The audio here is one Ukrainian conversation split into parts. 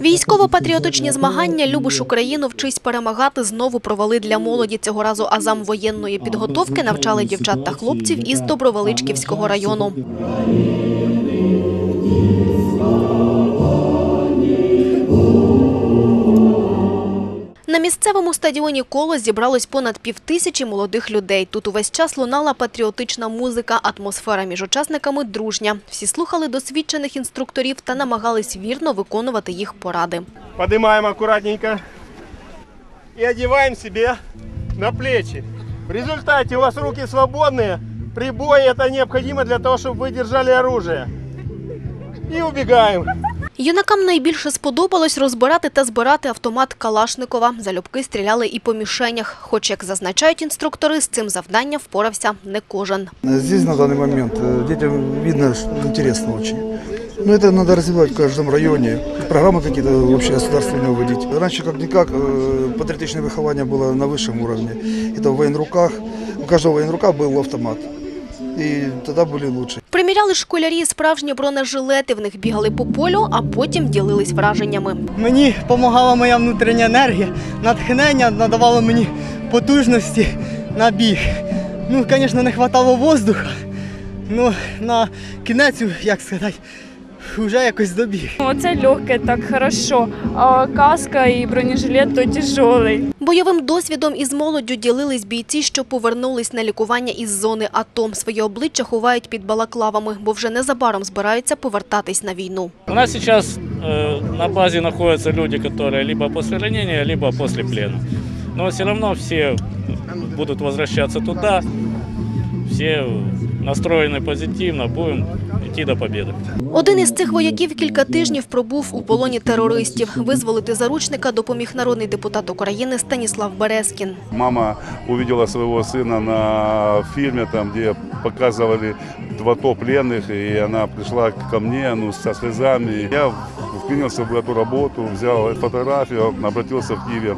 Військово-патріотичні змагання Любиш Україну вчись перемагати знову провели для молоді. Цього разу азам воєнної підготовки навчали дівчат та хлопців із Добровеличківського району. На місцевому стадіоні коло зібралось понад півтисячі молодих людей. Тут увесь час лунала патріотична музика, атмосфера між учасниками дружня. Всі слухали досвідчених інструкторів та намагались вірно виконувати їх поради. Поднимаем аккуратненько и одеваем себе на плечи. В результате у вас руки свободные. Прибой это необходимо для того, чтобы вы держали оружие. И убегаем. Юнакам найбільше сподобалось розбирати та збирати автомат Калашникова. Залюбки стріляли і по мішенях. Хоч, як зазначають інструктори, з цим завданням впорався не кожен. Здесь на данный момент э, детям видно, что интересно очень. Но это надо развивать в каждом районе. Программы какие-то вообще государственные вводить. Раньше как-никак э, патриотичное выхование было на высшем уровне. Это в военруках. У каждого военрука был автомат. И тогда были лучше. Приміряли школярі справжні бронежилети, в них бігали по полю, а потім ділились враженнями. Мені допомагала моя внутрішня енергія, натхнення надавало мені потужності на біг. Ну, звісно, не вистачало воздуха. але на кінець, як сказати, вже якось добіг. Оце легке, так хорошо. А каска і бронежилет то тяжелий. Бойовим досвідом із молоддю ділились бійці, що повернулись на лікування із зони АТО. Своє обличчя ховають під балаклавами, бо вже незабаром збираються повертатись на війну. У нас сейчас э, на базе находятся люди, которые либо после ранения, либо после плена. Но все равно все будут возвращаться туда. Все настроены позитивно, будем идти до победы. Один із цих вояків кілька тижнів пробув у полоні терористів. Визволити заручника допоміг народний депутат України Станіслав Березкін. Мама увидела своего сына на фильме, там, где показывали два топ пленных, и она пришла ко мне ну, со слезами. Я вклинился в эту работу, взял фотографию, обратился в Киеве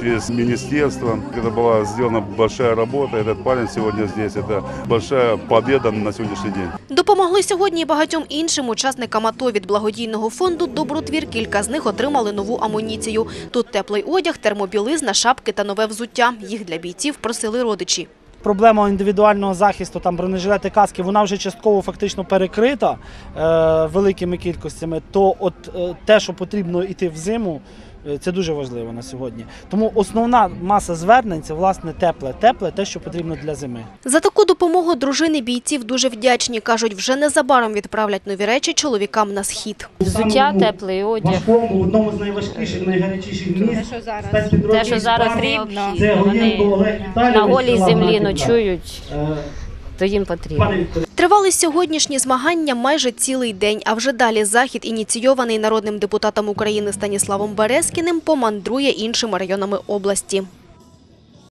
через министерство. Это была сделана большая работа. Этот парень сегодня здесь. Это большая победа на сегодняшний день. Допомогли сьогодні і багатьом іншим учасникам АТО від благодійного фонду «Добротвір». Кілька з них отримали нову амуніцію. Тут теплий одяг, термобілизна, шапки та нове взуття. Їх для бійців просили родичі. Проблема індивідуального захисту, там бронежилети, каски, вона вже частково фактично перекрита е, великими кількостями. То от е, те, що потрібно йти в зиму, е, це дуже важливо на сьогодні. Тому основна маса звернень це власне тепле, тепле, те, що потрібно для зими. За таку допомогу дружини бійців дуже вдячні. Кажуть, вже незабаром відправлять нові речі чоловікам на схід. Взуття, теплий одяг. Важкому, в одному з найважкіших, найгарячіших місць. Те, що зараз потрібно, вони на голій землі ночують, то їм потрібно. Тривали сьогоднішні змагання майже цілий день, а вже далі захід, ініційований народним депутатом України Станіславом Березкіним, помандрує іншими районами області.